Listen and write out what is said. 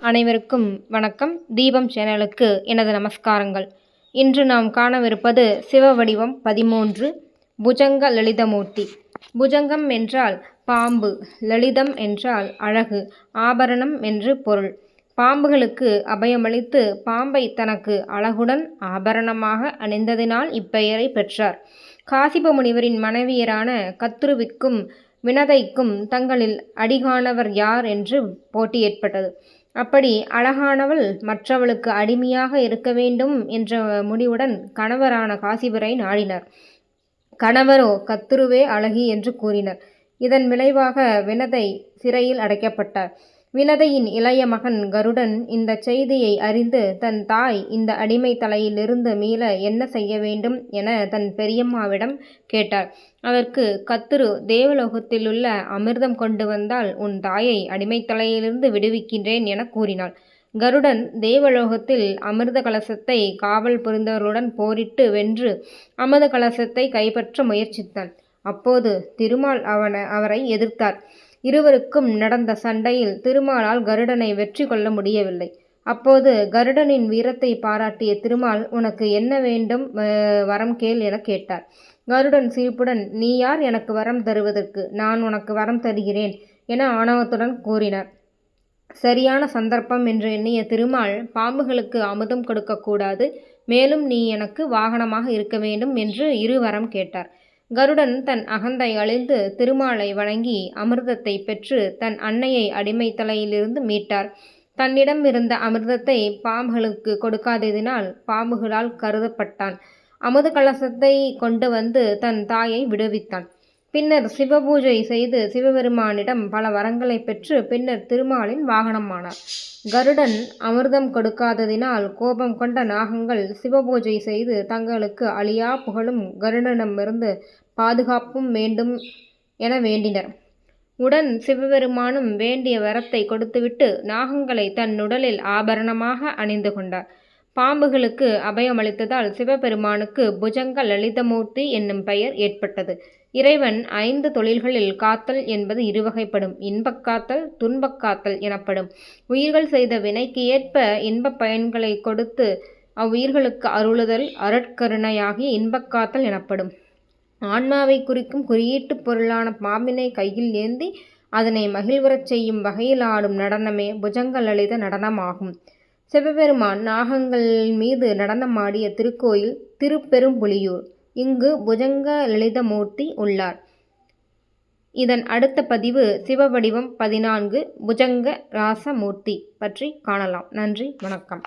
அனைவருக்கும் வணக்கம். தீபம் சேனலுக்கு எனது நமஸ்காரங்கள். இன்று நாம் காணவிருப்பது சிவ வடிவம் பதிமூன்று புஜங்க லலிதமூர்த்தி. புஜங்கம் என்றால் பாம்பு லலிதம் என்றால் அழகு ஆபரணம் என்று பொருள். பாம்புகளுக்கு அபயமளித்து பாம்பை தனக்கு அழகுடன் ஆபரணமாக அணிந்ததினால் இப்பெயரை பெற்றார். காசிப முனிவரின் மனைவியரான கத்துருவிற்கும் வினதைக்கும் தங்களில் அடிகானவர் யார் என்று போட்டி ஏற்பட்டது. அப்படி அழகானவள் மற்றவளுக்கு அடிமையாக இருக்க வேண்டும் என்ற முடிவுடன் கணவரான காசிபரை நாடினர். கணவரோ கத்துருவே அழகி என்று கூறினர். இதன் விளைவாக வினதை சிறையில் அடைக்கப்பட்டார். வினதையின் இளைய மகன் கருடன் இந்த செய்தியை அறிந்து தன் தாய் இந்த அடிமை தலையிலிருந்து மீள என்ன செய்ய வேண்டும் என தன் பெரியம்மாவிடம் கேட்டார் அதற்கு கத்துரு தேவலோகத்திலுள்ள அமிர்தம் கொண்டு வந்தால் உன் தாயை அடிமை தலையிலிருந்து விடுவிக்கின்றேன் என கூறினாள். கருடன் தேவலோகத்தில் அமிர்த கலசத்தை காவல் புரிந்தவர்களுடன் போரிட்டு வென்று அமிர்த கலசத்தை கைப்பற்ற முயற்சித்தான் அப்போது திருமால் அவனை அவரை எதிர்த்தார். இருவருக்கும் நடந்த சண்டையில் திருமாலால் கருடனை வெற்றி கொள்ள முடியவில்லை. அப்போது கருடனின் வீரத்தை பாராட்டிய திருமால் உனக்கு என்ன வேண்டும் வரம் கேள் என கேட்டார். கருடன் சிரிப்புடன் நீ யார் எனக்கு வரம் தருவதற்கு? நான் உனக்கு வரம் தருகிறேன் என ஆணவத்துடன் கூறினார். சரியான சந்தர்ப்பம் என்று எண்ணிய திருமால் பாம்புகளுக்கு அமுதம் கொடுக்கக்கூடாது மேலும் நீ எனக்கு வாகனமாக இருக்க வேண்டும் என்று இரு வரம் கேட்டார். கருடன் தன் அகந்தை அழிந்து திருமாலை வணங்கி அமிர்தத்தை பெற்று தன் அன்னையை அடிமை தலையிலிருந்து மீட்டார். தன்னிடம் இருந்த அமிர்தத்தை பாம்புகளுக்கு கொடுக்காததினால் பாம்புகளால் கருதப்பட்டான். அமுது கலசத்தை கொண்டு வந்து தன் தாயை விடுவித்தான். பின்னர் சிவபூஜை செய்து சிவபெருமானிடம் பல வரங்களை பெற்று பின்னர் திருமாலின் வாகனமானார். கருடன் அமிர்தம் கொடுக்காததினால் கோபம் கொண்ட நாகங்கள் சிவபூஜை செய்து தங்களுக்கு அழியா புகழும் கருடனிடமிருந்து பாதுகாப்பும் வேண்டும் என வேண்டினர். உடன் சிவபெருமானும் வேண்டிய வரத்தை கொடுத்துவிட்டு நாகங்களை தன் உடலில் ஆபரணமாக அணிந்து கொண்டார். பாம்புகளுக்கு அபயமளித்ததால் சிவபெருமானுக்கு புஜங்க லலிதமூர்த்தி என்னும் பெயர் ஏற்பட்டது. இறைவன் ஐந்து தொழில்களில் காத்தல் என்பது இருவகைப்படும். இன்பக்காத்தல் துன்பக்காத்தல் எனப்படும். உயிர்கள் செய்த வினைக்கு ஏற்ப இன்பப் பயன்களை கொடுத்து அவ்வுயிர்களுக்கு அருளுதல் அருட்கருணையாகி இன்பக்காத்தல் எனப்படும். ஆன்மாவை குறிக்கும் குறியீட்டுப் பொருளான பாம்பினை கையில் ஏந்தி அதனை மகிழ்வுறச் செய்யும் வகையில் ஆடும் நடனமே புஜங்க லலித நடனமாகும். சிவபெருமான் நாகங்கள் மீது நடனமாடிய திருக்கோயில் திருப்பெரும்புலியூர். இங்கு புஜங்க லலிதமூர்த்தி உள்ளார். இதன் அடுத்த பதிவு சிவவடிவம் பதினான்கு புஜங்க ராசமூர்த்தி பற்றி காணலாம். நன்றி வணக்கம்.